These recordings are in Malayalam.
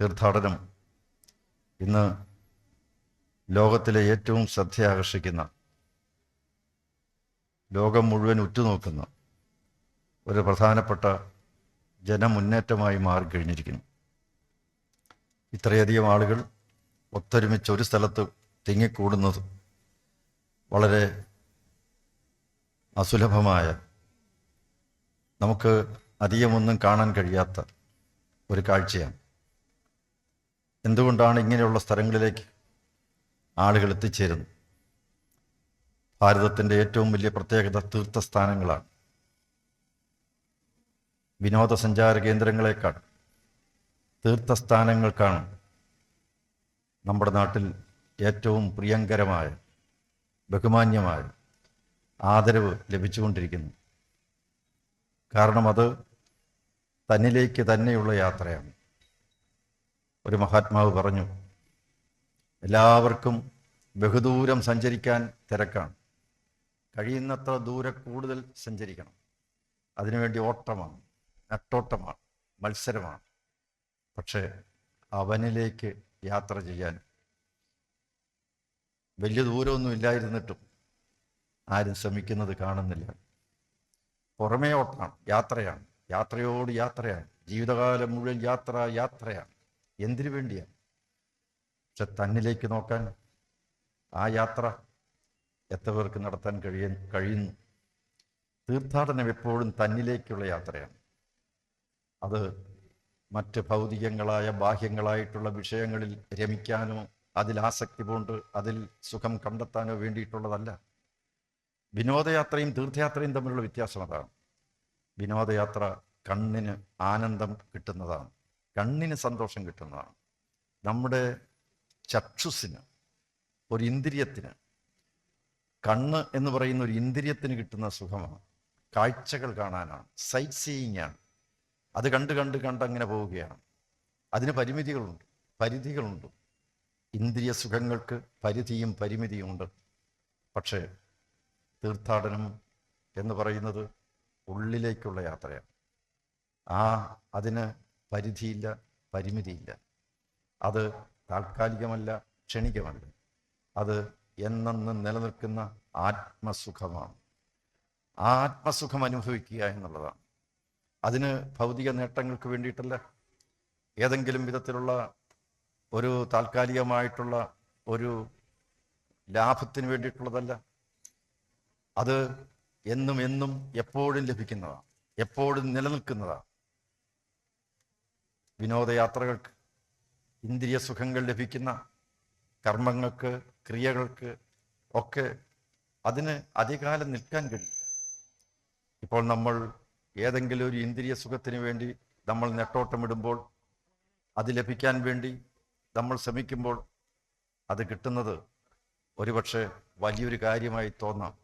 തീർത്ഥാടനം. ഇന്ന് ലോകത്തിലെ ഏറ്റവും ശ്രദ്ധയാകർഷിക്കുന്ന ലോകം മുഴുവൻ ഉറ്റുനോക്കുന്ന ഒരു പ്രധാനപ്പെട്ട ജനമുന്നേറ്റമായി മാറിക്കഴിഞ്ഞിരിക്കുന്നു. ഇത്രയധികം ആളുകൾ ഒത്തൊരുമിച്ച് ഒരു സ്ഥലത്ത് തിങ്ങിക്കൂടുന്നത് വളരെ അസുലഭമായ നമുക്ക് അധികമൊന്നും കാണാൻ കഴിയാത്ത ഒരു കാഴ്ചയാണ്. എന്തുകൊണ്ടാണ് ഇങ്ങനെയുള്ള സ്ഥലങ്ങളിലേക്ക് ആളുകൾ എത്തിച്ചേരുന്നത്? ഭാരതത്തിന്റെ ഏറ്റവും വലിയ പ്രത്യേകത തീർത്ഥസ്ഥാനങ്ങളാണ്. വിനോദസഞ്ചാര കേന്ദ്രങ്ങളെക്കാൾ തീർത്ഥസ്ഥാനങ്ങൾക്കാണ് നമ്മുടെ നാട്ടിൽ ഏറ്റവും പ്രിയങ്കരമായ ബഹുമാന്യമായ ആദരവ് ലഭിച്ചുകൊണ്ടിരിക്കുന്നു കാരണം അത് തന്നിലേക്ക് തന്നെയുള്ള യാത്രയാണ്. ഒരു മഹാത്മാവ് പറഞ്ഞു എല്ലാവർക്കും ബഹുദൂരം സഞ്ചരിക്കാൻ തിരക്കാണ്. കഴിയുന്നത്ര ദൂരെ കൂടുതൽ സഞ്ചരിക്കണം. അതിനുവേണ്ടി ഓട്ടമാണ് നട്ടോട്ടമാണ് മത്സരമാണ്. പക്ഷേ അവനിലേക്ക് യാത്ര ചെയ്യാൻ വലിയ ദൂരമൊന്നും ഇല്ലായിരുന്നിട്ടും ആരും ശ്രമിക്കുന്നത് കാണുന്നില്ല. പുറമേ ഓട്ടമാണ് യാത്രയാണ്. യാത്രയോട് യാത്രയാണ്. ജീവിതകാലം മുഴുവൻ യാത്ര യാത്രയാണ്. എന്തിനു വേണ്ടിയാണ് പക്ഷെ തന്നിലേക്ക് നോക്കാൻ ആ യാത്ര എത്ര പേർക്ക് നടത്താൻ കഴിയ കഴിയുന്നു? തീർത്ഥാടനം എപ്പോഴും തന്നിലേക്കുള്ള യാത്രയാണ്. അത് മറ്റ് ഭൗതികങ്ങളായ ബാഹ്യങ്ങളായിട്ടുള്ള വിഷയങ്ങളിൽ രമിക്കാനോ അതിൽ ആസക്തി കൊണ്ട് അതിൽ സുഖം കണ്ടെത്താനോ വേണ്ടിയിട്ടുള്ളതല്ല. വിനോദയാത്രയും തീർത്ഥയാത്രയും തമ്മിലുള്ള വ്യത്യാസം അതാണ്. വിനോദയാത്ര കണ്ണിന് ആനന്ദം കിട്ടുന്നതാണ്. കണ്ണിന് സന്തോഷം കിട്ടുന്നതാണ്. നമ്മുടെ ചക്ഷുസിന് ഒരു ഇന്ദ്രിയത്തിന് കണ്ണ് എന്ന് പറയുന്ന ഒരു ഇന്ദ്രിയത്തിന് കിട്ടുന്ന സുഖമാണ്. കാഴ്ചകൾ കാണാനാണ് സൈറ്റ് സീയിങ് ആണ്. അത് കണ്ട് കണ്ട് കണ്ട് അങ്ങനെ പോവുകയാണ്. അതിന് പരിമിതികളുണ്ട് പരിധികളുണ്ട്. ഇന്ദ്രിയ സുഖങ്ങൾക്ക് പരിധിയും പരിമിതിയും ഉണ്ട്. പക്ഷേ തീർത്ഥാടനം എന്ന് പറയുന്നത് ഉള്ളിലേക്കുള്ള യാത്രയാണ്. ആ അതിന് പരിധിയില്ല പരിമിതിയില്ല. അത് താൽക്കാലികമല്ല ക്ഷണികമല്ല. അത് എന്നെന്നും നിലനിൽക്കുന്ന ആത്മസുഖമാണ്. ആ ആത്മസുഖം അനുഭവിക്കുക എന്നുള്ളതാണ്. അതിന് ഭൗതിക നേട്ടങ്ങൾക്ക് വേണ്ടിയിട്ടല്ല. ഏതെങ്കിലും വിധത്തിലുള്ള ഒരു താൽക്കാലികമായിട്ടുള്ള ഒരു ലാഭത്തിന് വേണ്ടിയിട്ടുള്ളതല്ല. അത് എന്നും എന്നും എപ്പോഴും ലഭിക്കുന്നതാണ്. എപ്പോഴും നിലനിൽക്കുന്നതാണ്. വിനോദയാത്രകൾക്ക് ഇന്ദ്രിയ സുഖങ്ങൾ ലഭിക്കുന്ന കർമ്മങ്ങൾക്ക് ക്രിയകൾക്ക് ഒക്കെ അതിന് അധികാലം നിൽക്കാൻ കഴിയില്ല. ഇപ്പോൾ നമ്മൾ ഏതെങ്കിലും ഒരു ഇന്ദ്രിയ സുഖത്തിന് വേണ്ടി നമ്മൾ നെട്ടോട്ടമിടുമ്പോൾ അത് ലഭിക്കാൻ വേണ്ടി നമ്മൾ ശ്രമിക്കുമ്പോൾ അത് കിട്ടുന്നത് ഒരുപക്ഷെ വലിയൊരു കാര്യമായി തോന്നാം.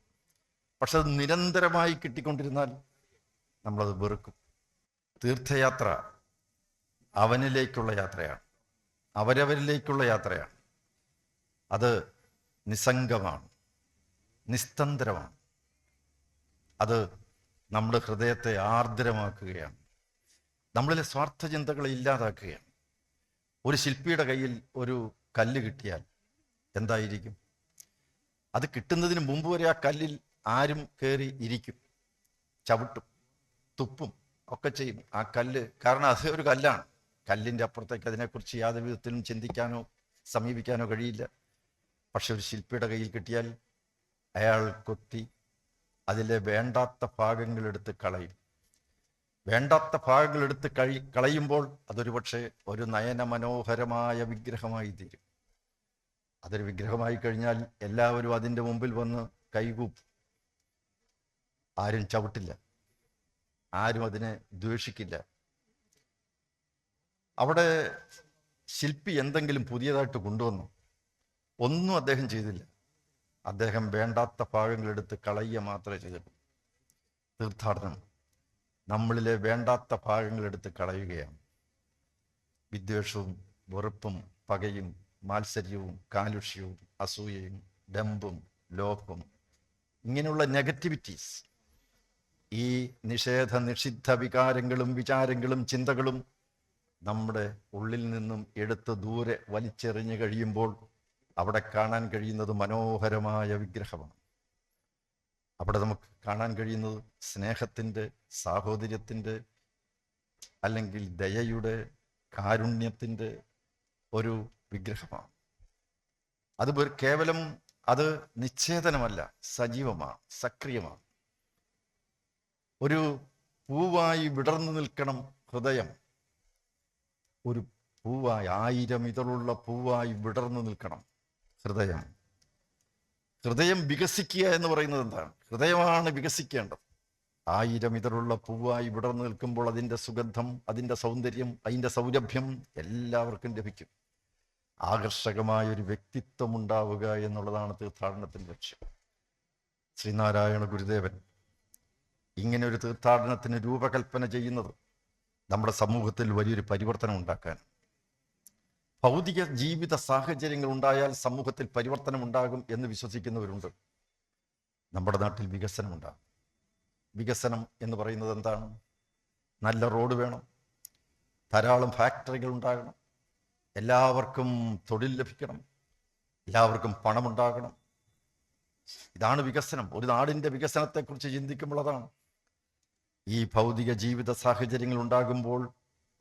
പക്ഷെ അത് നിരന്തരമായി കിട്ടിക്കൊണ്ടിരുന്നാൽ നമ്മളത് വെറുക്കും. തീർത്ഥയാത്ര അവനിലേക്കുള്ള യാത്രയാണ്. അവരവരിലേക്കുള്ള യാത്രയാണ്. അത് നിസ്സംഗമാണ്. നിസ്തന്ത്രമാണ്. അത് നമ്മുടെ ഹൃദയത്തെ ആർദ്രമാക്കുകയാണ്. നമ്മളിലെ സ്വാർത്ഥ ചിന്തകളെ ഇല്ലാതാക്കുകയാണ്. ഒരു ശില്പിയുടെ കയ്യിൽ ഒരു കല്ല് കിട്ടിയാൽ എന്തായിരിക്കും? അത് കിട്ടുന്നതിന് മുമ്പ് വരെ ആ കല്ലിൽ ആരും കയറി ഇരിക്കും. ചവിട്ടും തുപ്പും ഒക്കെ ചെയ്യും. ആ കല്ല് കാരണം അത് ഒരു കല്ലാണ്. കല്ലിന്റെ അപ്പുറത്തേക്ക് അതിനെക്കുറിച്ച് യാതൊരു വിധത്തിലും ചിന്തിക്കാനോ സമീപിക്കാനോ കഴിയില്ല. പക്ഷെ ഒരു ശില്പിയുടെ കയ്യിൽ കിട്ടിയാൽ അയാൾ കൊത്തി അതിലെ വേണ്ടാത്ത ഭാഗങ്ങൾ എടുത്ത് കളയും. വേണ്ടാത്ത ഭാഗങ്ങൾ എടുത്ത് കഴി കളയുമ്പോൾ അതൊരു പക്ഷേ ഒരു നയന മനോഹരമായ വിഗ്രഹമായി തീരും. അതൊരു വിഗ്രഹമായി കഴിഞ്ഞാൽ എല്ലാവരും അതിന്റെ മുമ്പിൽ വന്ന് കൈകൂപ്പും. ആരും ചവിട്ടില്ല. ആരും അതിനെ ദ്വേഷിക്കില്ല. അവിടെ ശില്പി എന്തെങ്കിലും പുതിയതായിട്ട് കൊണ്ടുവന്നു. ഒന്നും അദ്ദേഹം ചെയ്തില്ല. അദ്ദേഹം വേണ്ടാത്ത ഭാഗങ്ങളെടുത്ത് കളയുക മാത്രമേ ചെയ്തിട്ടുള്ളൂ. തീർത്ഥാടനം. നമ്മളിലെ വേണ്ടാത്ത ഭാഗങ്ങളെടുത്ത് കളയുകയാണ്. വിദ്വേഷവും വെറുപ്പും പകയും മാത്സര്യവും കാലുഷ്യവും അസൂയയും ഡമ്പും ലോഭം ഇങ്ങനെയുള്ള നെഗറ്റിവിറ്റീസ് ഈ നിഷേധ നിഷിദ്ധ വികാരങ്ങളും വിചാരങ്ങളും ചിന്തകളും നമ്മുടെ ഉള്ളിൽ നിന്നും എടുത്ത് ദൂരെ വലിച്ചെറിഞ്ഞു കഴിയുമ്പോൾ അവിടെ കാണാൻ കഴിയുന്നത് മനോഹരമായ വിഗ്രഹമാണ്. അവിടെ നമുക്ക് കാണാൻ കഴിയുന്നത് സ്നേഹത്തിന്റെ സാഹോദര്യത്തിന്റെ അല്ലെങ്കിൽ ദയയുടെ കാരുണ്യത്തിന്റെ ഒരു വിഗ്രഹമാണ്. അത് കേവലം അത് നിശ്ചേതനമല്ല സജീവമാണ് സക്രിയമാണ്. ഒരു പൂവായി വിടർന്നു നിൽക്കണം ഹൃദയം ഒരു പൂവായി ആയിരം ഇതളുള്ള പൂവായി വിടർന്നു നിൽക്കണം. ഹൃദയം. ഹൃദയം വികസിക്കുക എന്ന് പറയുന്നത് എന്താണ്? ഹൃദയമാണ് വികസിക്കേണ്ടത്. ആയിരം ഇതളുള്ള പൂവായി വിടർന്നു നിൽക്കുമ്പോൾ അതിന്റെ സുഗന്ധം അതിന്റെ സൗന്ദര്യം അതിന്റെ സൗരഭ്യം എല്ലാവർക്കും ലഭിക്കും. ആകർഷകമായ ഒരു വ്യക്തിത്വം ഉണ്ടാവുക എന്നുള്ളതാണ് തീർത്ഥാടനത്തിന്റെ ലക്ഷ്യം. ശ്രീനാരായണ ഗുരുദേവൻ ഇങ്ങനെ ഒരു തീർത്ഥാടനത്തിന് രൂപകൽപ്പന ചെയ്യുന്നത് നമ്മുടെ സമൂഹത്തിൽ വലിയൊരു പരിവർത്തനം ഉണ്ടാക്കാൻ. ഭൗതിക ജീവിത സാഹചര്യങ്ങൾ ഉണ്ടായാൽ സമൂഹത്തിൽ പരിവർത്തനം ഉണ്ടാകും എന്ന് വിശ്വസിക്കുന്നവരുണ്ട്. നമ്മുടെ നാട്ടിൽ വികസനം ഉണ്ടാകും. വികസനം എന്ന് പറയുന്നത് എന്താണ്? നല്ല റോഡ് വേണം ധാരാളം ഫാക്ടറികൾ ഉണ്ടാകണം എല്ലാവർക്കും തൊഴിൽ ലഭിക്കണം എല്ലാവർക്കും പണമുണ്ടാകണം. ഇതാണ് വികസനം. ഒരു നാടിന്റെ വികസനത്തെക്കുറിച്ച് ചിന്തിക്കുമ്പോൾ അതാണ് ഈ ഭൗതിക ജീവിത സാഹചര്യങ്ങൾ ഉണ്ടാകുമ്പോൾ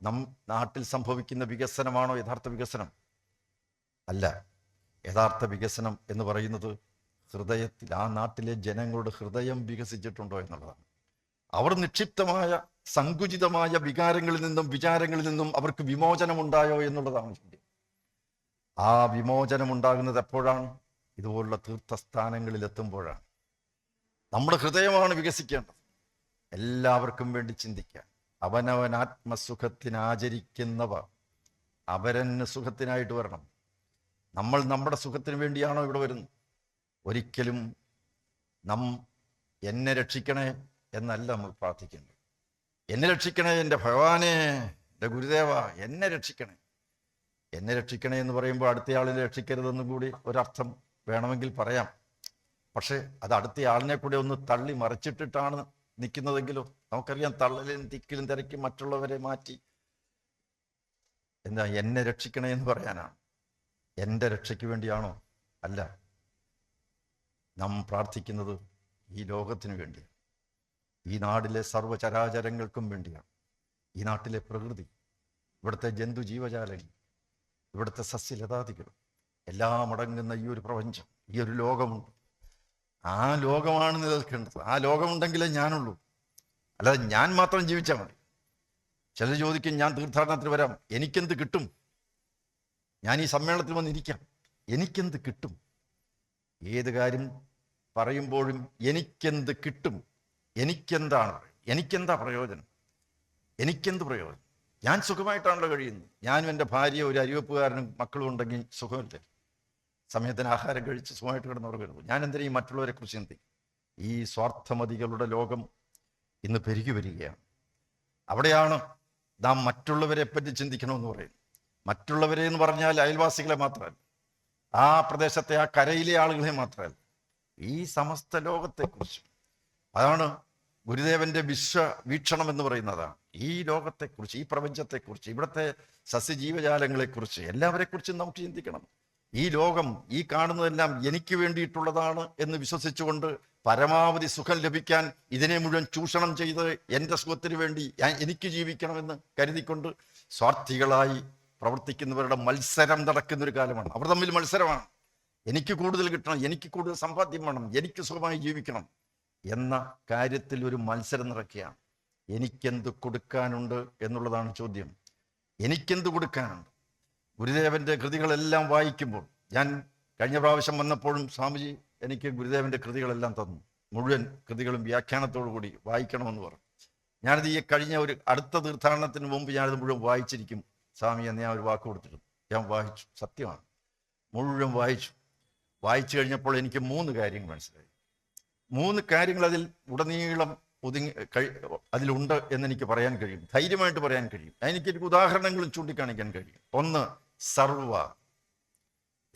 നം നാട്ടിൽ സംഭവിക്കുന്ന വികസനമാണോ യഥാർത്ഥ വികസനം? അല്ല. യഥാർത്ഥ വികസനം എന്ന് പറയുന്നത് ഹൃദയത്തിൽ ആ നാട്ടിലെ ജനങ്ങളുടെ ഹൃദയം വികസിച്ചിട്ടുണ്ടോ എന്നുള്ളതാണ്. അവർ നിക്ഷിപ്തമായ സങ്കുചിതമായ വികാരങ്ങളിൽ നിന്നും വിചാരങ്ങളിൽ നിന്നും അവർക്ക് വിമോചനമുണ്ടായോ എന്നുള്ളതാണ് ചോദ്യം. ആ വിമോചനം ഉണ്ടാകുന്നത് എപ്പോഴാണ്? ഇതുപോലുള്ള തീർത്ഥസ്ഥാനങ്ങളിൽ എത്തുമ്പോഴാണ് നമ്മുടെ ഹൃദയമാണ് വികസിക്കേണ്ടത്. എല്ലാവർക്കും വേണ്ടി ചിന്തിക്കാൻ അവനവൻ ആത്മസുഖത്തിനാചരിക്കുന്നവ അവരന് സുഖത്തിനായിട്ട് വരണം. നമ്മൾ നമ്മുടെ സുഖത്തിന് വേണ്ടിയാണോ ഇവിടെ വരുന്നത്? ഒരിക്കലും നം എന്നെ രക്ഷിക്കണേ എന്നല്ല നമ്മൾ പ്രാർത്ഥിക്കുന്നത് എന്നെ രക്ഷിക്കണേ എന്റെ ഭഗവാനെ എന്റെ ഗുരുദേവ എന്നെ രക്ഷിക്കണേ. എന്നെ രക്ഷിക്കണേ എന്ന് പറയുമ്പോൾ അടുത്തയാളിനെ രക്ഷിക്കരുതെന്നും കൂടി ഒരർത്ഥം വേണമെങ്കിൽ പറയാം. പക്ഷേ അത് അടുത്തയാളിനെ കൂടെ ഒന്ന് തള്ളി മറിച്ചിട്ടിട്ടാണ് നിൽക്കുന്നതെങ്കിലോ നമുക്കറിയാം തള്ളലും തിക്കിലും തിരക്കി മറ്റുള്ളവരെ മാറ്റി. എന്താ എന്നെ രക്ഷിക്കണേ എന്ന് പറയാനാണ്. എന്റെ രക്ഷയ്ക്ക് വേണ്ടിയാണോ? അല്ല. നാം പ്രാർത്ഥിക്കുന്നത് ഈ ലോകത്തിന് വേണ്ടിയാണ്. ഈ നാടിലെ സർവചരാചരങ്ങൾക്കും വേണ്ടിയാണ്. ഈ നാട്ടിലെ പ്രകൃതി ഇവിടുത്തെ ജന്തു ജീവജാലങ്ങൾ ഇവിടുത്തെ സസ്യലതാദികൾ എല്ലാം അടങ്ങുന്ന ഈ ഒരു പ്രപഞ്ചം ഈ ഒരു ലോകമുണ്ട്. ആ ലോകമാണ് നിലനിൽക്കേണ്ടത്. ആ ലോകമുണ്ടെങ്കിലേ ഞാനുള്ളൂ. അല്ലാതെ ഞാൻ മാത്രം ജീവിച്ചാൽ മതി. ചിലർ ചോദിക്കും ഞാൻ തീർത്ഥാടനത്തിന് വരാം. എനിക്കെന്ത് കിട്ടും? ഞാൻ ഈ സമ്മേളനത്തിൽ വന്നിരിക്കാം. എനിക്കെന്ത് കിട്ടും? ഏത് കാര്യം പറയുമ്പോഴും എനിക്കെന്ത് കിട്ടും? എനിക്കെന്താണ്? എനിക്കെന്താ പ്രയോജനം? എനിക്കെന്ത് പ്രയോജനം? ഞാൻ സുഖമായിട്ടാണല്ലോ കഴിയുന്നത്. ഞാനും എന്റെ ഭാര്യ ഒരു അരിവെപ്പുകാരനും മക്കളും ഉണ്ടെങ്കിൽ സുഖമല്ലേ? സമയത്തിന് ആഹാരം കഴിച്ച് സുഖമായിട്ട് കിടന്നുറങ്ങരുത് ഞാൻ എന്തിനാ ഈ മറ്റുള്ളവരെ കുറിച്ച് ചിന്തിക്കും ഈ സ്വാർത്ഥമതികളുടെ ലോകം ഇന്ന് പെരുകി വരികയാണ്. അവിടെയാണ് നാം മറ്റുള്ളവരെ പറ്റി ചിന്തിക്കണമെന്ന് പറയുന്നത്. മറ്റുള്ളവരെ എന്ന് പറഞ്ഞാൽ അയൽവാസികളെ മാത്രമല്ല ആ പ്രദേശത്തെ ആ കരയിലെ ആളുകളെ മാത്രമല്ല ഈ സമസ്ത ലോകത്തെക്കുറിച്ച്. അതാണ് ഗുരുദേവന്റെ വിശ്വ വീക്ഷണം എന്ന് പറയുന്നതാണ്. ഈ ലോകത്തെക്കുറിച്ച് ഈ പ്രപഞ്ചത്തെക്കുറിച്ച് ഇവിടുത്തെ സസ്യജീവജാലങ്ങളെക്കുറിച്ച് എല്ലാവരെക്കുറിച്ചും നമുക്ക് ചിന്തിക്കണം. ഈ ലോകം ഈ കാണുന്നതെല്ലാം എനിക്ക് വേണ്ടിയിട്ടുള്ളതാണ് എന്ന് വിശ്വസിച്ചുകൊണ്ട് പരമാവധി സുഖം ലഭിക്കാൻ ഇതിനെ മുഴുവൻ ചൂഷണം ചെയ്ത് എന്റെ സുഖത്തിന് വേണ്ടി എനിക്ക് ജീവിക്കണമെന്ന് കരുതിക്കൊണ്ട് സ്വാർത്ഥികളായി പ്രവർത്തിക്കുന്നവരുടെ മത്സരം നടക്കുന്ന ഒരു കാലമാണ്. അവർ തമ്മിൽ മത്സരമാണ്. എനിക്ക് കൂടുതൽ കിട്ടണം എനിക്ക് കൂടുതൽ സമ്പാദ്യം വേണം എനിക്ക് സുഖമായി ജീവിക്കണം എന്ന കാര്യത്തിൽ ഒരു മത്സരം നടക്കുകയാണ്. എനിക്കെന്ത് കൊടുക്കാനുണ്ട് എന്നുള്ളതാണ് ചോദ്യം. എനിക്കെന്ത് കൊടുക്കാനുണ്ട്? ഗുരുദേവന്റെ കൃതികളെല്ലാം വായിക്കുമ്പോൾ ഞാൻ കഴിഞ്ഞ പ്രാവശ്യം വന്നപ്പോഴും സ്വാമിജി എനിക്ക് ഗുരുദേവന്റെ കൃതികളെല്ലാം തന്നു. മുഴുവൻ കൃതികളും വ്യാഖ്യാനത്തോടു കൂടി വായിക്കണമെന്ന് പറഞ്ഞു. ഞാനത് ഈ കഴിഞ്ഞ ഒരു അടുത്ത തീർത്ഥാടനത്തിന് മുമ്പ് ഞാനത് മുഴുവൻ വായിച്ചിരിക്കും. സ്വാമി എന്ന് ഞാൻ ഒരു വാക്ക് കൊടുത്തിട്ടുണ്ട് ഞാൻ വായിച്ചു. സത്യമാണ്. മുഴുവൻ വായിച്ചു. വായിച്ചു കഴിഞ്ഞപ്പോൾ എനിക്ക് മൂന്ന് കാര്യങ്ങൾ മനസ്സിലായി. മൂന്ന് കാര്യങ്ങൾ അതിൽ ഉടനീളം ഒതുങ്ങി കഴി അതിലുണ്ട് എന്നെനിക്ക് പറയാൻ കഴിയും. ധൈര്യമായിട്ട് പറയാൻ കഴിയും. എനിക്ക് ഉദാഹരണങ്ങളും ചൂണ്ടിക്കാണിക്കാൻ കഴിയും. ഒന്ന് സർവ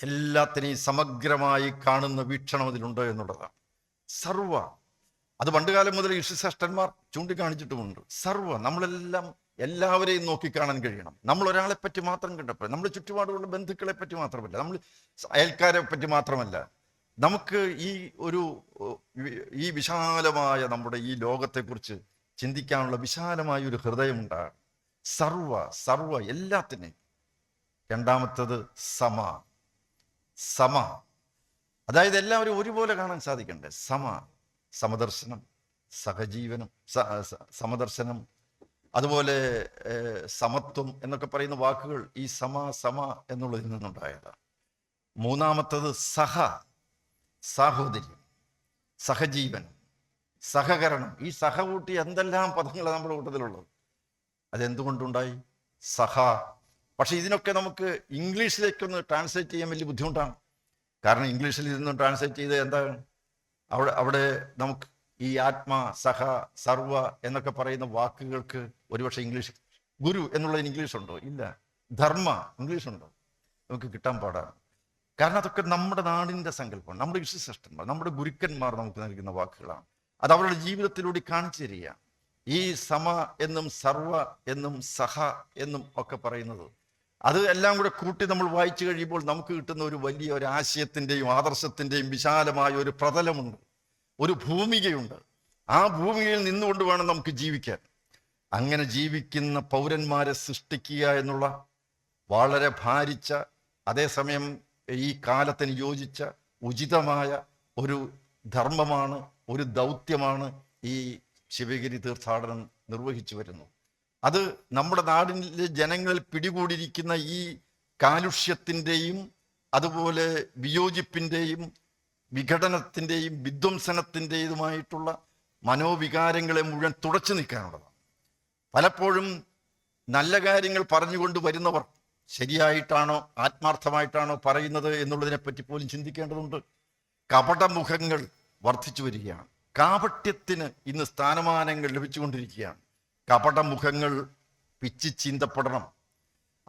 എല്ലാത്തിനെയും സമഗ്രമായി കാണുന്ന വീക്ഷണം അതിലുണ്ട് എന്നുള്ളതാണ്. സർവ. അത് പണ്ടുകാലം മുതൽ ഋഷിശ്രേഷ്ഠന്മാർ ചൂണ്ടിക്കാണിച്ചിട്ടുമുണ്ട്. സർവ. നമ്മളെല്ലാം എല്ലാവരെയും നോക്കിക്കാണാൻ കഴിയണം. നമ്മൾ ഒരാളെ പറ്റി മാത്രം കണ്ടപ്പോൾ നമ്മൾ ചുറ്റുപാടുള്ള ബന്ധുക്കളെ പറ്റി മാത്രമല്ല നമ്മൾ അയൽക്കാരെ പറ്റി മാത്രമല്ല നമുക്ക് ഈ ഒരു ഈ വിശാലമായ നമ്മുടെ ഈ ലോകത്തെക്കുറിച്ച് ചിന്തിക്കാനുള്ള വിശാലമായ ഒരു ഹൃദയമുണ്ടാകണം. സർവ സർവ എല്ലാത്തിനെയും. രണ്ടാമത്തത് സമ. സമ. അതായത് എല്ലാവരും ഒരുപോലെ കാണാൻ സാധിക്കണ്ടേ? സമ. സമദർശനം സഹജീവനം സമദർശനം അതുപോലെ സമത്വം എന്നൊക്കെ പറയുന്ന വാക്കുകൾ ഈ സമ സമ എന്നുള്ളതിൽ നിന്നുണ്ടായതാണ് മൂന്നാമത്തത് സഹ. സാഹോദര്യം സഹജീവൻ സഹകരണം. ഈ സഹ കൂട്ടി എന്തെല്ലാം പദങ്ങളാണ് നമ്മുടെ കൂട്ടത്തിലുള്ളത്? അതെന്തുകൊണ്ടുണ്ടായി? സഹ. പക്ഷെ ഇതിനൊക്കെ നമുക്ക് ഇംഗ്ലീഷിലേക്കൊന്ന് ട്രാൻസ്ലേറ്റ് ചെയ്യാൻ വലിയ ബുദ്ധിമുട്ടാണ്. കാരണം ഇംഗ്ലീഷിൽ ഇതൊന്നും ട്രാൻസ്ലേറ്റ് ചെയ്ത് എന്താണ് അവിടെ അവിടെ നമുക്ക് ഈ ആത്മ സഹ സർവ എന്നൊക്കെ പറയുന്ന വാക്കുകൾക്ക് ഒരുപക്ഷെ ഇംഗ്ലീഷ് ഗുരു എന്നുള്ളതിന് ഇംഗ്ലീഷ് ഉണ്ടോ ഇല്ല. ധർമ്മ ഇംഗ്ലീഷ് ഉണ്ടോ നമുക്ക് കിട്ടാൻ പാടാണ്. കാരണം അതൊക്കെ നമ്മുടെ നാടിന്റെ സങ്കല്പമാണ്. നമ്മുടെ വിശ്വസിഷ്ടന്മാർ നമ്മുടെ ഗുരുക്കന്മാർ നമുക്ക് നൽകുന്ന വാക്കുകളാണ്. അത് അവരുടെ ജീവിതത്തിലൂടെ കാണിച്ചു തരിക ഈ സമ എന്നും സർവ എന്നും സഹ എന്നും ഒക്കെ പറയുന്നത് അത് എല്ലാം കൂടെ കൂട്ടി നമ്മൾ വായിച്ചു കഴിയുമ്പോൾ നമുക്ക് കിട്ടുന്ന ഒരു വലിയ ഒരു ആശയത്തിന്റെയും ആദർശത്തിന്റെയും വിശാലമായ ഒരു പ്രതലമുണ്ട്. ഒരു ഭൂമികയുണ്ട്. ആ ഭൂമികയിൽ നിന്നുകൊണ്ട് വേണം നമുക്ക് ജീവിക്കാൻ. അങ്ങനെ ജീവിക്കുന്ന പൗരന്മാരെ സൃഷ്ടിക്കുക എന്നുള്ള വളരെ ഭാരിച്ച അതേസമയം ഈ കാലത്തിന് യോജിച്ച ഉചിതമായ ഒരു ധർമ്മമാണ് ഒരു ദൗത്യമാണ് ഈ ശിവഗിരി തീർത്ഥാടനം നിർവഹിച്ചു വരുന്നു അത് നമ്മുടെ നാടിലെ ജനങ്ങളിൽ പിടികൂടിയിരിക്കുന്ന ഈ കാലുഷ്യത്തിന്റെയും അതുപോലെ വിയോജിപ്പിന്റെയും വിഘടനത്തിന്റെയും വിധ്വംസനത്തിന്റെതുമായിട്ടുള്ള മനോവികാരങ്ങളെ മുഴുവൻ തുടച്ചു നിൽക്കാനുള്ളതാണ് പലപ്പോഴും നല്ല കാര്യങ്ങൾ പറഞ്ഞുകൊണ്ട് വരുന്നവർ ശരിയായിട്ടാണോ ആത്മാർത്ഥമായിട്ടാണോ പറയുന്നത് എന്നുള്ളതിനെപ്പറ്റി പോലും ചിന്തിക്കേണ്ടതുണ്ട്. കപടമുഖങ്ങൾ വർദ്ധിച്ചു വരികയാണ്. കാപട്യത്തിന് ഇന്ന് സ്ഥാനമാനങ്ങൾ ലഭിച്ചുകൊണ്ടിരിക്കുകയാണ്. കപടമുഖങ്ങൾ പിച്ചി ചീന്തപ്പെടണം.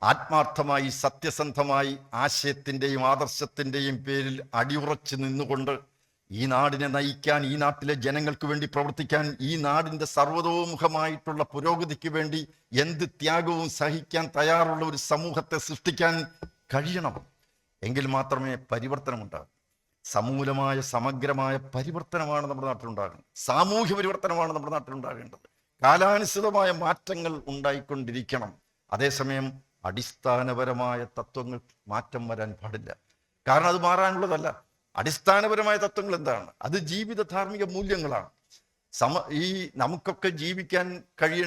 ആത്മാർത്ഥമായി സത്യസന്ധമായി ആശയത്തിന്റെയും ആദർശത്തിന്റെയും പേരിൽ അടിയുറച്ച് നിന്നുകൊണ്ട് ഈ നാടിനെ നയിക്കാൻ ഈ നാട്ടിലെ ജനങ്ങൾക്ക് വേണ്ടി പ്രവർത്തിക്കാൻ ഈ നാടിന്റെ സർവതോമുഖമായിട്ടുള്ള പുരോഗതിക്ക് വേണ്ടി എന്ത് ത്യാഗവും സഹിക്കാൻ തയ്യാറുള്ള ഒരു സമൂഹത്തെ സൃഷ്ടിക്കാൻ കഴിയണം. എങ്കിൽ മാത്രമേ പരിവർത്തനമുണ്ടാകൂ. സമൂലമായ സമഗ്രമായ പരിവർത്തനമാണ് നമ്മുടെ നാട്ടിലുണ്ടാകുന്നത് സാമൂഹ്യ പരിവർത്തനമാണ് നമ്മുടെ നാട്ടിലുണ്ടാകേണ്ടത്. കാലാനുസൃതമായ മാറ്റങ്ങൾ ഉണ്ടായിക്കൊണ്ടിരിക്കണം. അതേസമയം അടിസ്ഥാനപരമായ തത്വങ്ങൾ മാറ്റം വരാൻ പാടില്ല. കാരണം അത് മാറാനുള്ളതല്ല. അടിസ്ഥാനപരമായ തത്വങ്ങൾ എന്താണ്? അത് ജീവിത ധാർമ്മിക മൂല്യങ്ങളാണ്. സമ ഈ നമുക്കൊക്കെ ജീവിക്കാൻ കഴിയ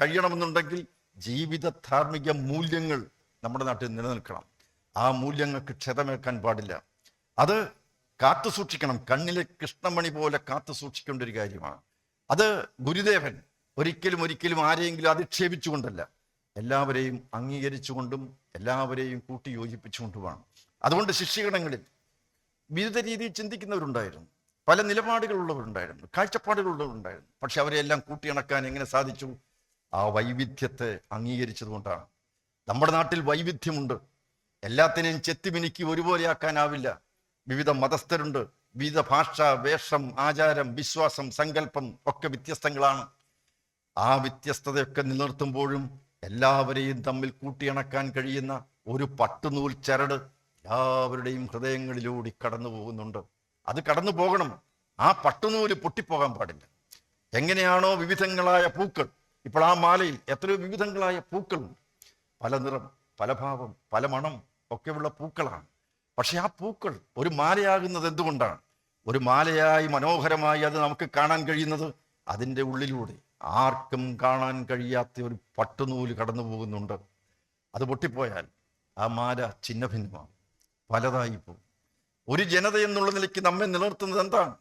കഴിയണമെന്നുണ്ടെങ്കിൽ ജീവിത ധാർമ്മിക മൂല്യങ്ങൾ നമ്മുടെ നാട്ടിൽ നിലനിൽക്കണം. ആ മൂല്യങ്ങൾക്ക് ക്ഷതമേൽക്കാൻ പാടില്ല. അത് കാത്തു സൂക്ഷിക്കണം. കണ്ണിലെ കൃഷ്ണമണി പോലെ കാത്തു സൂക്ഷിക്കേണ്ട ഒരു കാര്യമാണ്. അത് ഗുരുദേവൻ ഒരിക്കലും ഒരിക്കലും ആരെയെങ്കിലും അധിക്ഷേപിച്ചുകൊണ്ടല്ല. എല്ലാവരെയും അംഗീകരിച്ചുകൊണ്ടും എല്ലാവരെയും കൂട്ടി യോജിപ്പിച്ചുകൊണ്ടുമാണ്. അതുകൊണ്ട് ശിഷ്യഗണങ്ങളിൽ വിവിധ രീതിയിൽ ചിന്തിക്കുന്നവരുണ്ടായിരുന്നു. പല നിലപാടുകളുള്ളവരുണ്ടായിരുന്നു. കാഴ്ചപ്പാടുകളുള്ളവരുണ്ടായിരുന്നു. പക്ഷെ അവരെല്ലാം കൂട്ടിയിണക്കാൻ എങ്ങനെ സാധിച്ചു? ആ വൈവിധ്യത്തെ അംഗീകരിച്ചതുകൊണ്ടാണ്. നമ്മുടെ നാട്ടിൽ വൈവിധ്യമുണ്ട്. എല്ലാത്തിനെയും ചെത്തിമിനുക്കി ഒരുപോലെയാക്കാനാവില്ല. വിവിധ മതസ്ഥരുണ്ട്. വിവിധ ഭാഷ വേഷം ആചാരം വിശ്വാസം സങ്കല്പം ഒക്കെ വ്യത്യസ്തങ്ങളാണ്. ആ വ്യത്യസ്തതയൊക്കെ നിലനിർത്തുമ്പോഴും എല്ലാവരെയും തമ്മിൽ കൂട്ടിയിണക്കാൻ കഴിയുന്ന ഒരു പട്ടുനൂൽ ചരട് എല്ലാവരുടെയും ഹൃദയങ്ങളിലൂടെ കടന്നു പോകുന്നുണ്ട്. അത് കടന്നു പോകണം. ആ പട്ടുനൂൽ പൊട്ടിപ്പോകാൻ പാടില്ല. എങ്ങനെയാണോ വിവിധങ്ങളായ പൂക്കൾ ഇപ്പോൾ ആ മാലയിൽ എത്രയോ വിവിധങ്ങളായ പൂക്കളുണ്ട്. പല നിറം പല ഭാവം പല മണം ഒക്കെയുള്ള പൂക്കളാണ്. പക്ഷെ ആ പൂക്കൾ ഒരു മാലയാകുന്നത് എന്തുകൊണ്ടാണ്? ഒരു മാലയായി മനോഹരമായി അത് നമുക്ക് കാണാൻ കഴിയുന്നത് അതിന്റെ ഉള്ളിലൂടെ. ആർക്കും കാണാൻ കഴിയാത്ത ഒരു പട്ടുനൂൽ കടന്നു പോകുന്നുണ്ട് അത് പൊട്ടിപ്പോയാൽ ആ മാല ചിന്ന ഭിന്നമാണ് പലതായി പോകും. ഒരു ജനത എന്നുള്ള നിലയ്ക്ക് നമ്മെ നിലനിർത്തുന്നത് എന്താണ്?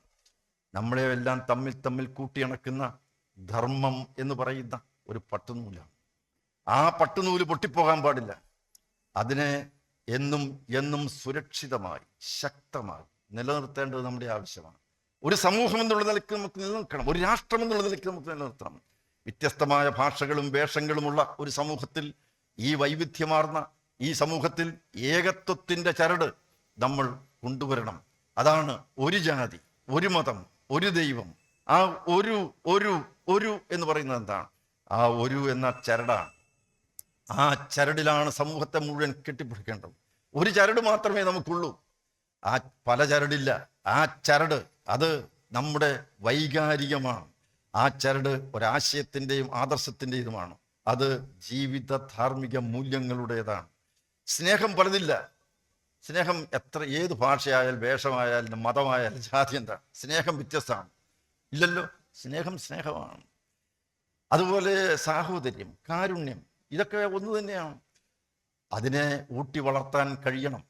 നമ്മളെ എല്ലാം തമ്മിൽ തമ്മിൽ കൂട്ടിയണക്കുന്ന ധർമ്മം എന്ന് പറയുന്ന ഒരു പട്ടുനൂലാണ്. ആ പട്ടുനൂൽ പൊട്ടിപ്പോകാൻ പാടില്ല. അതിനെ എന്നും എന്നും സുരക്ഷിതമായി ശക്തമായി നിലനിർത്തേണ്ടത് നമ്മുടെ ആവശ്യമാണ്. ഒരു സമൂഹം എന്നുള്ള നിലയ്ക്ക് നമുക്ക് നിലനിൽക്കണം. ഒരു രാഷ്ട്രം എന്നുള്ള നിലയ്ക്ക് നമുക്ക് നിലനിർത്തണം. വ്യത്യസ്തമായ ഭാഷകളും വേഷങ്ങളുമുള്ള ഒരു സമൂഹത്തിൽ ഈ വൈവിധ്യമാർന്ന ഈ സമൂഹത്തിൽ ഏകത്വത്തിന്റെ ചരട് നമ്മൾ കൊണ്ടുവരണം. അതാണ് ഒരു ജാതി ഒരു മതം ഒരു ദൈവം. ആ ഒരു ഒരു ഒരു എന്ന് പറയുന്നത് എന്താണ്? ആ ഒരു എന്ന ചരടാണ്. ആ ചരടിലാണ് സമൂഹത്തെ മുഴുവൻ കെട്ടിപ്പിടിക്കേണ്ടത്. ഒരു ചരട് മാത്രമേ നമുക്കുള്ളൂ. ആ പല ചരടില്ല. ആ ചരട് അത് നമ്മുടെ വൈകാരികമാണ്. ആ ചരട് ഒരാശയത്തിന്റെയും ആദർശത്തിന്റെതുമാണ്. അത് ജീവിത ധാർമ്മിക മൂല്യങ്ങളുടേതാണ്. സ്നേഹം പലതില്ല. സ്നേഹം എത്ര ഏത് ഭാഷയായാൽ വേഷമായാലും മതമായാലും ജാതി എന്താണ് സ്നേഹം വ്യത്യസ്തമാണ്. ഇല്ലല്ലോ സ്നേഹം സ്നേഹമാണ്. അതുപോലെ സാഹോദര്യം കാരുണ്യം ഇതൊക്കെ ഒന്ന് തന്നെയാണ്. അതിനെ ഊട്ടി വളർത്താൻ കഴിയണം.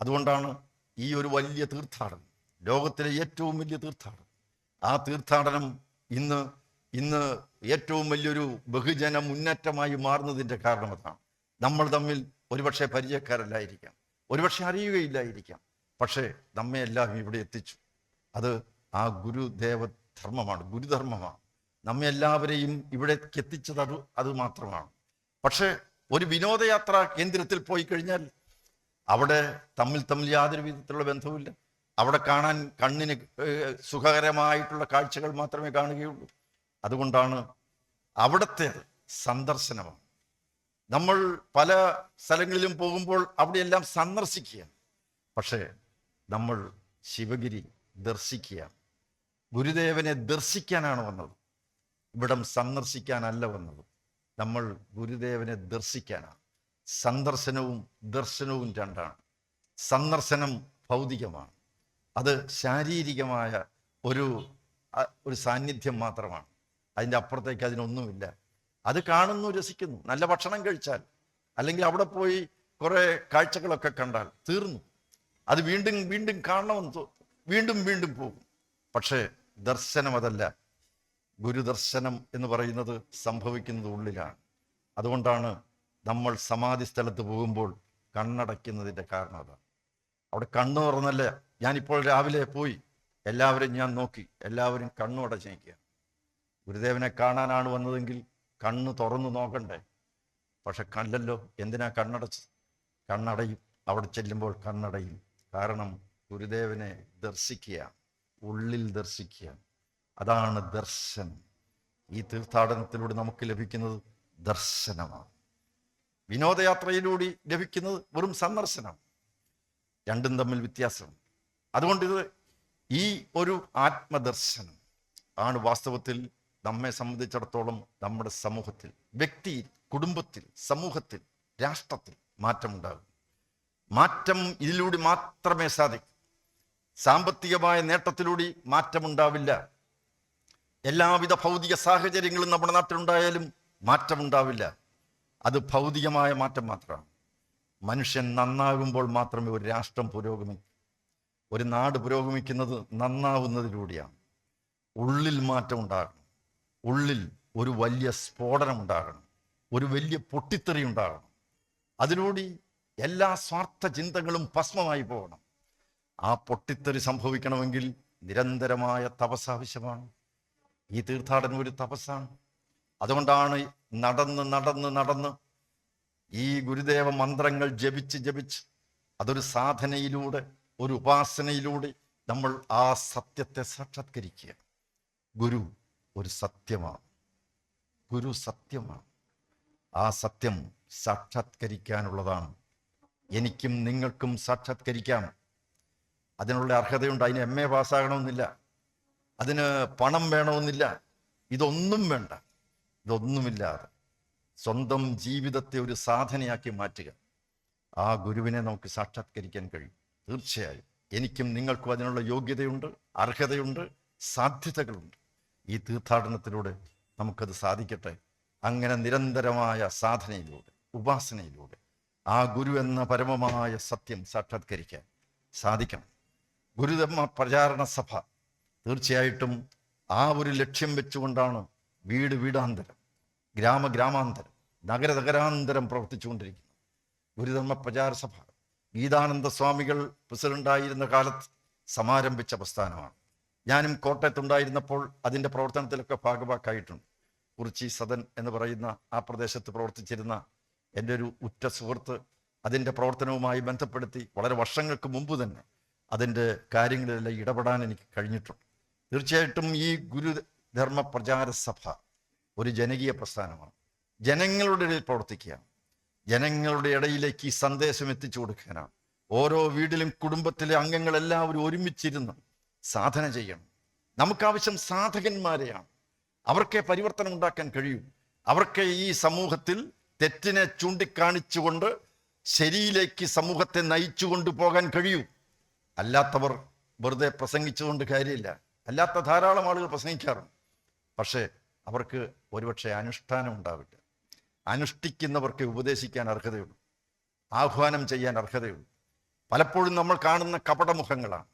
അതുകൊണ്ടാണ് ഈ ഒരു വലിയ തീർത്ഥാടനം. ലോകത്തിലെ ഏറ്റവും വലിയ തീർത്ഥാടനം. ആ തീർത്ഥാടനം ഇന്ന് ഇന്ന് ഏറ്റവും വലിയൊരു ബഹുജന മുന്നേറ്റമായി മാറുന്നതിന്റെ കാരണം അതാണ്. നമ്മൾ തമ്മിൽ ഒരുപക്ഷെ പരിചയക്കാരല്ലായിരിക്കാം. ഒരുപക്ഷെ അറിയുകയില്ലായിരിക്കാം. പക്ഷേ നമ്മെ എല്ലാം ഇവിടെ എത്തിച്ചു. അത് ആ ഗുരുദേവ ധർമ്മമാണ് ഗുരുധർമ്മമാണ്. നമ്മെ എല്ലാവരെയും ഇവിടേക്ക് എത്തിച്ചത് അത് അത് മാത്രമാണ്. പക്ഷേ ഒരു വിനോദയാത്രാ കേന്ദ്രത്തിൽ പോയി കഴിഞ്ഞാൽ അവിടെ തമ്മിൽ തമ്മിൽ യാതൊരു വിധത്തിലുള്ള ബന്ധവുമില്ല. അവിടെ കാണാൻ കണ്ണിന് സുഖകരമായിട്ടുള്ള കാഴ്ചകൾ മാത്രമേ കാണുകയുള്ളൂ. അതുകൊണ്ടാണ് അവിടുത്തെ സന്ദർശനമാണ്. നമ്മൾ പല സ്ഥലങ്ങളിലും പോകുമ്പോൾ അവിടെയെല്ലാം സന്ദർശിക്കുക പക്ഷേ നമ്മൾ ശിവഗിരി ദർശിക്കുക ഗുരുദേവനെ ദർശിക്കാനാണ് വന്നത്. ഇവിടം സന്ദർശിക്കാനല്ല വന്നത്. നമ്മൾ ഗുരുദേവനെ ദർശിക്കാനാണ്. സന്ദർശനവും ദർശനവും രണ്ടാണ്. സന്ദർശനം ഭൗതികമാണ്. അത് ശാരീരികമായ ഒരു ഒരു സാന്നിധ്യം മാത്രമാണ്. അതിന്റെ അപ്പുറത്തേക്ക് അതിനൊന്നുമില്ല. അത് കാണുന്നു രസിക്കുന്നു. നല്ല ഭക്ഷണം കഴിച്ചാൽ. അല്ലെങ്കിൽ അവിടെ പോയി കുറേ കാഴ്ചകളൊക്കെ കണ്ടാൽ തീർന്നു. അത് വീണ്ടും വീണ്ടും കാണണമെന്ന് വീണ്ടും വീണ്ടും പോകും. പക്ഷേ ദർശനം അതല്ല. ഗുരുദർശനം എന്ന് പറയുന്നത് സംഭവിക്കുന്നത് ഉള്ളിലാണ്. അതുകൊണ്ടാണ് നമ്മൾ സമാധി സ്ഥലത്ത് പോകുമ്പോൾ കണ്ണടയ്ക്കുന്നതിന്റെ കാരണം അതാണ്. അവിടെ കണ്ണു തുറന്നല്ല? ഞാനിപ്പോൾ രാവിലെ പോയി. എല്ലാവരും ഞാൻ നോക്കി. എല്ലാവരും കണ്ണു അട നിൽക്കുക ഗുരുദേവനെ കാണാനാണ് വന്നതെങ്കിൽ കണ്ണ് തുറന്നു നോക്കണ്ടേ? പക്ഷെ കണ്ടല്ലോ. എന്തിനാ കണ്ണടച്ച്? കണ്ണടയും. അവിടെ ചെല്ലുമ്പോൾ കണ്ണടയും. കാരണം ഗുരുദേവനെ ദർശിക്കുക. ഉള്ളിൽ ദർശിക്കുക. അതാണ് ദർശനം. ഈ തീർത്ഥാടനത്തിലൂടെ നമുക്ക് ലഭിക്കുന്നത് ദർശനമാണ്. വിനോദയാത്രയിലൂടെ ലഭിക്കുന്നത് വെറും സന്ദർശനം. രണ്ടും തമ്മിൽ വ്യത്യാസം. അതുകൊണ്ട് ഇത് ഈ ഒരു ആത്മദർശനം ആണ് വാസ്തവത്തിൽ നമ്മെ സംബന്ധിച്ചിടത്തോളം നമ്മുടെ സമൂഹത്തിൽ വ്യക്തി കുടുംബത്തിൽ സമൂഹത്തിൽ രാഷ്ട്രത്തിൽ മാറ്റമുണ്ടാകും. മാറ്റം ഇതിലൂടെ മാത്രമേ സാധിക്കൂ. സാമ്പത്തികമായ നേട്ടത്തിലൂടെ മാറ്റമുണ്ടാവില്ല. എല്ലാവിധ ഭൗതിക സാഹചര്യങ്ങളും നമ്മുടെ നാട്ടിലുണ്ടായാലും മാറ്റമുണ്ടാവില്ല. അത് ഭൗതികമായ മാറ്റം മാത്രമാണ്. മനുഷ്യൻ നന്നാകുമ്പോൾ മാത്രമേ ഒരു രാഷ്ട്രം പുരോഗമിക്കൂ. ഒരു നാട് പുരോഗമിക്കുന്നത് നന്നാവുന്നതിലൂടെയാണ്. ഉള്ളിൽ മാറ്റം ഉണ്ടാകണം. ഉള്ളിൽ ഒരു വലിയ സ്ഫോടനം ഉണ്ടാകണം. ഒരു വലിയ പൊട്ടിത്തെറി ഉണ്ടാകണം. അതിലൂടെ എല്ലാ സ്വാർത്ഥ ചിന്തകളും ഭസ്മമായി പോകണം. ആ പൊട്ടിത്തെറി സംഭവിക്കണമെങ്കിൽ നിരന്തരമായ തപസ് ആവശ്യമാണ്. ഈ തീർത്ഥാടനം ഒരു തപസ്സാണ്. അതുകൊണ്ടാണ് നടന്ന് നടന്ന് നടന്ന് ഈ ഗുരുദേവ മന്ത്രങ്ങൾ ജപിച്ച് ജപിച്ച് അതൊരു സാധനയിലൂടെ ഒരു ഉപാസനയിലൂടെ നമ്മൾ ആ സത്യത്തെ സാക്ഷാത്കരിക്കുക. ഗുരു ഒരു സത്യമാണ്. ഗുരു സത്യമാണ്. ആ സത്യം സാക്ഷാത്കരിക്കാനുള്ളതാണ്. എനിക്കും നിങ്ങൾക്കും സാക്ഷാത്കരിക്കാം. അതിനുള്ള അർഹതയുണ്ട്. അതിന് എം എ പാസ്സാകണമെന്നില്ല. അതിന് പണം വേണമെന്നില്ല. ഇതൊന്നും വേണ്ട. ഇതൊന്നുമില്ലാതെ. സ്വന്തം ജീവിതത്തെ ഒരു സാധനയാക്കി മാറ്റുക. ആ ഗുരുവിനെ നമുക്ക് സാക്ഷാത്കരിക്കാൻ കഴിയും. തീർച്ചയായും. എനിക്കും നിങ്ങൾക്കും അതിനുള്ള യോഗ്യതയുണ്ട് അർഹതയുണ്ട് സാധ്യതകളുണ്ട്. ഈ തീർത്ഥാടനത്തിലൂടെ നമുക്കത് സാധിക്കട്ടെ. അങ്ങനെ നിരന്തരമായ സാധനയിലൂടെ ഉപാസനയിലൂടെ ആ ഗുരു എന്ന പരമമായ സത്യം സാക്ഷാത്കരിക്കാൻ സാധിക്കണം. ഗുരുധർമ്മ പ്രചാരണ സഭ തീർച്ചയായിട്ടും ആ ഒരു ലക്ഷ്യം വെച്ചുകൊണ്ടാണ് വീട് വീടാന്തരം. ഗ്രാമ ഗ്രാമാന്തരം നഗര നഗരാന്തരം പ്രവർത്തിച്ചുകൊണ്ടിരിക്കുന്നു. ഗുരുധർമ്മ പ്രചാര സഭ ഗീതാനന്ദ സ്വാമികൾ പ്രസിഡന്റായിരുന്ന കാലത്ത് സമാരംഭിച്ച പ്രസ്ഥാനമാണ്. ഞാനും കോട്ടയത്തുണ്ടായിരുന്നപ്പോൾ അതിന്റെ പ്രവർത്തനത്തിലൊക്കെ ഭാഗവാക്കായിട്ടുണ്ട്. കുറിച്ചി സദൻ എന്ന് പറയുന്ന ആ പ്രദേശത്ത് പ്രവർത്തിച്ചിരുന്ന എന്റെ ഒരു ഉറ്റ സുഹൃത്ത് അതിന്റെ പ്രവർത്തനവുമായി ബന്ധപ്പെടുത്തി വളരെ വർഷങ്ങൾക്ക് മുമ്പ് തന്നെ അതിന്റെ കാര്യങ്ങളിലെല്ലാം ഇടപെടാൻ എനിക്ക് കഴിഞ്ഞിട്ടുണ്ട്. തീർച്ചയായിട്ടും ഈ ഗുരുധർമ്മ പ്രചാര സഭ ഒരു ജനകീയ പ്രസ്ഥാനമാണ്. ജനങ്ങളുടെ ഇടയിൽ പ്രവർത്തിക്കുക ജനങ്ങളുടെ ഇടയിലേക്ക് ഈ സന്ദേശം എത്തിച്ചു കൊടുക്കാനാണ്. ഓരോ വീട്ടിലും കുടുംബത്തിലെ അംഗങ്ങൾ എല്ലാവരും ഒരുമിച്ചിരുന്ന് സാധന ചെയ്യണം. നമുക്കാവശ്യം സാധകന്മാരെയാണ്. അവർക്കേ പരിവർത്തനം ഉണ്ടാക്കാൻ കഴിയും. അവർക്ക് ഈ സമൂഹത്തിൽ തെറ്റിനെ ചൂണ്ടിക്കാണിച്ചുകൊണ്ട് ശരിയിലേക്ക് സമൂഹത്തെ നയിച്ചു കൊണ്ടുപോകാൻ കഴിയൂ. അല്ലാത്തവർ വെറുതെ പ്രസംഗിച്ചുകൊണ്ട് കാര്യമില്ല. അല്ലാത്ത ധാരാളം ആളുകൾ പ്രസംഗിക്കാറുണ്ട്. പക്ഷേ അവർക്ക് ഒരുപക്ഷെ അനുഷ്ഠാനം ഉണ്ടാവില്ല അനുഷ്ഠിക്കുന്നവർക്ക് ഉപദേശിക്കാൻ അർഹതയുള്ളൂ. ആഹ്വാനം ചെയ്യാൻ അർഹതയുള്ളൂ. പലപ്പോഴും നമ്മൾ കാണുന്ന കപടമുഖങ്ങളാണ്.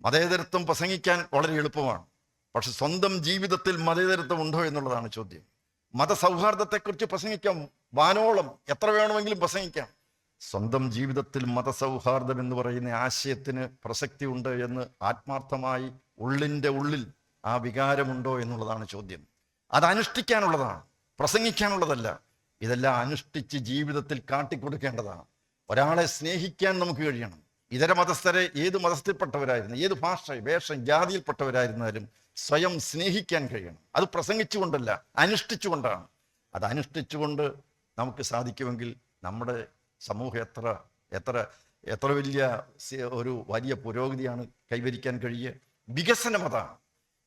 മതേതരത്വം പ്രസംഗിക്കാൻ വളരെ എളുപ്പമാണ്. പക്ഷെ സ്വന്തം ജീവിതത്തിൽ മതേതരത്വം ഉണ്ടോ എന്നുള്ളതാണ് ചോദ്യം. മതസൗഹാർദ്ദത്തെക്കുറിച്ച് പ്രസംഗിക്കാം. വാനോളം എത്ര വേണമെങ്കിലും പ്രസംഗിക്കാം. സ്വന്തം ജീവിതത്തിൽ മതസൗഹാർദ്ദം എന്ന് പറയുന്ന ആശയത്തിന് പ്രസക്തി ഉണ്ട് എന്ന് ആത്മാർത്ഥമായി ഉള്ളിന്റെ ഉള്ളിൽ ആ വികാരമുണ്ടോ എന്നുള്ളതാണ് ചോദ്യം. അത് അനുഷ്ഠിക്കാനുള്ളതാണ്. പ്രസംഗിക്കാനുള്ളതല്ല. ഇതെല്ലാം അനുഷ്ഠിച്ച് ജീവിതത്തിൽ കാട്ടിക്കൊടുക്കേണ്ടതാണ്. ഒരാളെ സ്നേഹിക്കാൻ നമുക്ക് കഴിയണം. ഇതര മതസ്ഥരെ ഏത് മതസ്ഥപ്പെട്ടവരായിരുന്നു ഏത് ഭാഷ വേഷം ജാതിയിൽപ്പെട്ടവരായിരുന്നാലും സ്വയം സ്നേഹിക്കാൻ കഴിയണം. അത് പ്രസംഗിച്ചുകൊണ്ടല്ല അനുഷ്ഠിച്ചുകൊണ്ടാണ്. അത് അനുഷ്ഠിച്ചുകൊണ്ട് നമുക്ക് സാധിക്കുമെങ്കിൽ നമ്മുടെ സമൂഹം എത്ര എത്ര എത്ര വലിയ ഒരു വലിയ പുരോഗതിയാണ് കൈവരിക്കാൻ കഴിയുക. വികസനം അതാണ്.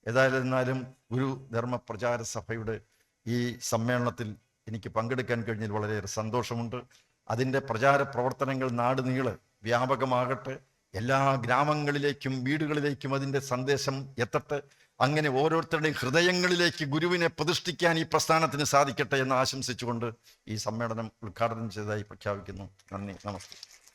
ഏതായിരുന്നാലും ഗുരു ധർമ്മ പ്രചാര സഭയുടെ ഈ സമ്മേളനത്തിൽ എനിക്ക് പങ്കെടുക്കാൻ കഴിഞ്ഞതിൽ വളരെയേറെ സന്തോഷമുണ്ട്. അതിന്റെ പ്രചാര പ്രവർത്തനങ്ങൾ നാട് നീളെ വ്യാപകമാകട്ടെ. എല്ലാ ഗ്രാമങ്ങളിലേക്കും വീടുകളിലേക്കും അതിന്റെ സന്ദേശം എത്തട്ടെ. അങ്ങനെ ഓരോരുത്തരുടെയും ഹൃദയങ്ങളിലേക്ക് ഗുരുവിനെ പ്രതിഷ്ഠിക്കാൻ ഈ പ്രസ്ഥാനത്തിന് സാധിക്കട്ടെ എന്ന് ആശംസിച്ചുകൊണ്ട് ഈ സമ്മേളനം ഉദ്ഘാടനം ചെയ്തതായി പ്രഖ്യാപിക്കുന്നു. നന്ദി നമസ്തേ